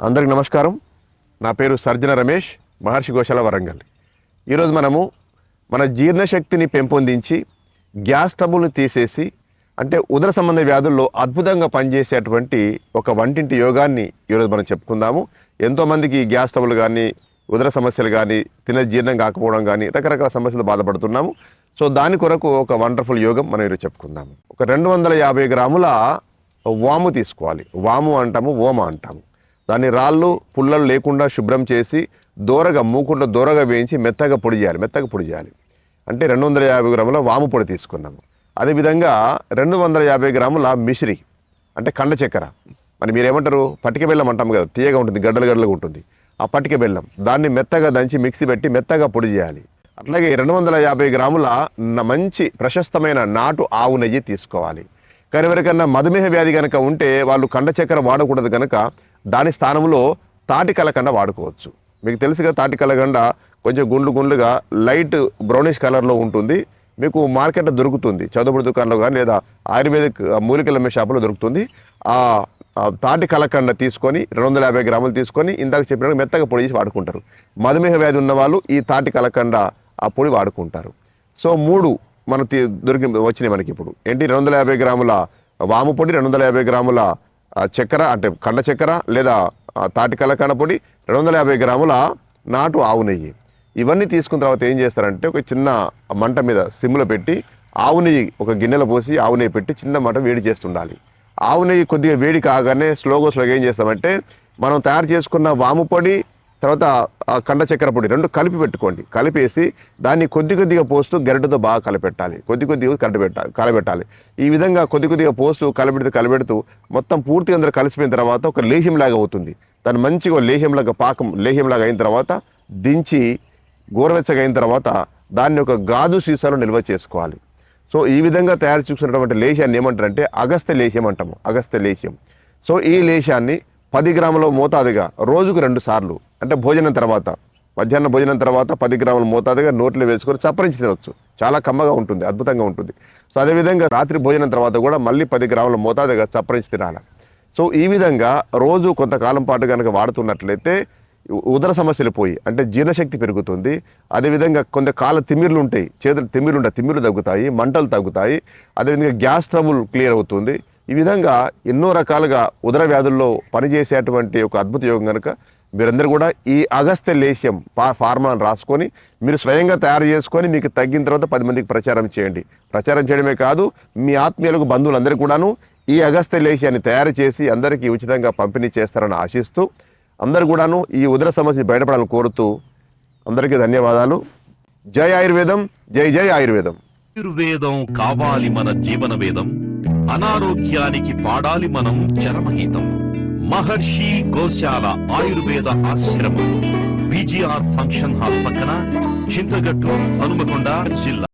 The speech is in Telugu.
అందరికి నమస్కారం. నా పేరు సర్జన రమేష్ మహర్షి గోశాల వరంగల్. ఈరోజు మనము మన జీర్ణశక్తిని పెంపొందించి గ్యాస్ ట్రబుల్ని తీసేసి అంటే ఉదర సంబంధ వ్యాధుల్లో అద్భుతంగా పనిచేసేటువంటి ఒక వంటింటి యోగాన్ని ఈరోజు మనం చెప్పుకుందాము. ఎంతోమందికి గ్యాస్ ట్రబుల్ కానీ ఉదర సమస్యలు కానీ తినే జీర్ణం కాకపోవడం కానీ రకరకాల సమస్యలు బాధపడుతున్నాము. సో దాని కొరకు ఒక వండర్ఫుల్ యోగం మనం ఈరోజు చెప్పుకుందాము. ఒక రెండు వందల యాభై గ్రాముల వాము తీసుకోవాలి. వాము అంటాము ఓమ అంటాము. దాన్ని రాళ్ళు పుల్లలు లేకుండా శుభ్రం చేసి దూరగా మూకుండా దూరగా వేయించి మెత్తగా పొడి చేయాలి మెత్తగా పొడి చేయాలి. అంటే రెండు వందల యాభై గ్రాముల వాము పొడి తీసుకున్నాము. అదేవిధంగా రెండు వందల యాభై గ్రాముల మిశ్రి అంటే కండ చక్కెర. మరి మీరేమంటారు? పటిక బెల్లం అంటాము కదా తీయగా ఉంటుంది గడ్డలు గడ్డలుగా ఉంటుంది. ఆ పటిక బెల్లం దాన్ని మెత్తగా దంచి మిక్సీ పెట్టి మెత్తగా పొడి చేయాలి. అట్లాగే రెండు వందల యాభై గ్రాముల మంచి ప్రశస్తమైన నాటు ఆవు నెయ్యి తీసుకోవాలి. కానీ ఎవరికన్నా మధుమేహ వ్యాధి కనుక ఉంటే వాళ్ళు కండ చక్కెర వాడకూడదు కనుక దాని స్థానంలో తాటి కలకండ వాడుకోవచ్చు. మీకు తెలుసుగా తాటి కలకండ కొంచెం గుండ్లు గుండ్లుగా లైట్ బ్రౌనిష్ కలర్లో ఉంటుంది. మీకు మార్కెట్లో దొరుకుతుంది. చదువుడు దుకాణంలో కానీ లేదా ఆయుర్వేదిక్ మూలికల షాపులో దొరుకుతుంది. ఆ తాటి కలకండ తీసుకొని రెండు వందల యాభై గ్రాములు తీసుకొని ఇందాక చెప్పినట్టు మెత్తగా పొడి చేసి వాడుకుంటారు. మధుమేహ వ్యాధి ఉన్న వాళ్ళు ఈ తాటి కలకండ ఆ పొడి వాడుకుంటారు. సో మూడు మన దొరికి వచ్చినాయి మనకి ఇప్పుడు. ఏంటి? రెండు వందల యాభై గ్రాముల వాము పొడి రెండు వందల యాభై గ్రాముల చక్కెర అంటే కండ చక్కెర లేదా తాటి కలకండ పొడి రెండు వందల యాభై గ్రాముల నాటు ఆవు నెయ్యి. ఇవన్నీ తీసుకున్న తర్వాత ఏం చేస్తారంటే ఒక చిన్న మంట మీద సిమ్లో పెట్టి ఆవు నెయ్యి ఒక గిన్నెలో పోసి ఆవు నెయ్యి పెట్టి చిన్న మంట వేడి చేస్తుండాలి. ఆవు నెయ్యి కొద్దిగా వేడి కాగానే స్లోగా స్లోగా ఏం చేస్తామంటే మనం తయారు చేసుకున్న వాము పొడి తర్వాత ఆ కండ చక్కెర పొడి రెండు కలిపి పెట్టుకోండి. కలిపేసి దాన్ని కొద్ది కొద్దిగా పోస్తూ గరిటతో బాగా కలిపెట్టాలి. కొద్ది కొద్దిగా కలిపి పెట్టాలి కలబెట్టాలి. ఈ విధంగా కొద్ది కొద్దిగా పోస్తూ కలిపెడుతూ కలపెడుతూ మొత్తం పూర్తిగా అందరూ కలిసిపోయిన తర్వాత ఒక లేహ్యంలాగా అవుతుంది. దాన్ని మంచిగా లేహ్యంలాగా పాకం లేహ్యంలాగా అయిన తర్వాత దించి గోరవెచ్చగా అయిన తర్వాత దాన్ని ఒక గాజు సీసాలో నిల్వ చేసుకోవాలి. సో ఈ విధంగా తయారు చేసుకున్నటువంటి లేహ్యాన్ని ఏమంటారంటే అగస్త్య లేహ్యం అంటాము. అగస్త్య లేహ్యం. సో ఈ లేహ్యాన్ని పది గ్రాముల మోతాదుగా రోజుకు రెండు సార్లు అంటే భోజనం తర్వాత. మధ్యాహ్న భోజనం తర్వాత పది గ్రాముల మోతాదుగా నోట్లో వేసుకొని చప్పరించి తినవచ్చు చాలా కమ్మగా ఉంటుంది అద్భుతంగా ఉంటుంది. సో అదేవిధంగా రాత్రి భోజనం తర్వాత కూడా మళ్ళీ పది గ్రాముల మోతాదుగా చప్పరించి తినాలి. సో ఈ విధంగా రోజు కొంతకాలం పాటు కనుక వాడుతున్నట్లయితే ఉదర సమస్యలు పోయి అంటే జీర్ణశక్తి పెరుగుతుంది. అదేవిధంగా కొంత కాల తిమ్మిర్లు ఉంటాయి చేతులు తిమ్మిర్లు ఉంటాయి తిమ్మిర్లు తగ్గుతాయి మంటలు తగ్గుతాయి. అదేవిధంగా గ్యాస్ ట్రబుల్ క్లియర్ అవుతుంది. ఈ విధంగా ఎన్నో రకాలుగా ఉదర వ్యాధుల్లో పనిచేసేటువంటి ఒక అద్భుత యోగం కనుక మీరందరూ కూడా ఈ అగస్త్య లేహ్యం పా ఫార్మాను రాసుకొని మీరు స్వయంగా తయారు చేసుకొని మీకు తగ్గిన తర్వాత పది మందికి ప్రచారం చేయండి. ప్రచారం చేయడమే కాదు మీ ఆత్మీయులకు బంధువులందరికీ కూడాను ఈ అగస్త్య లేహ్యాన్ని తయారు చేసి అందరికీ ఉచితంగా పంపిణీ చేస్తారని ఆశిస్తూ అందరు కూడాను ఈ ఉదర సమస్య బయటపడాలని కోరుతూ అందరికీ ధన్యవాదాలు. జై ఆయుర్వేదం జై జై ఆయుర్వేదం. ఆయుర్వేదం కావాలి మన జీవన వేదం. అనారోగ్యానికి పాడాలి మనం చరమగీతం. మహర్షి గోశాల ఆయుర్వేద ఆశ్రమం బీజీఆర్ ఫంక్షన్ హాల్ పక్కన చింతగట్టు హనుమకొండ జిల్లా.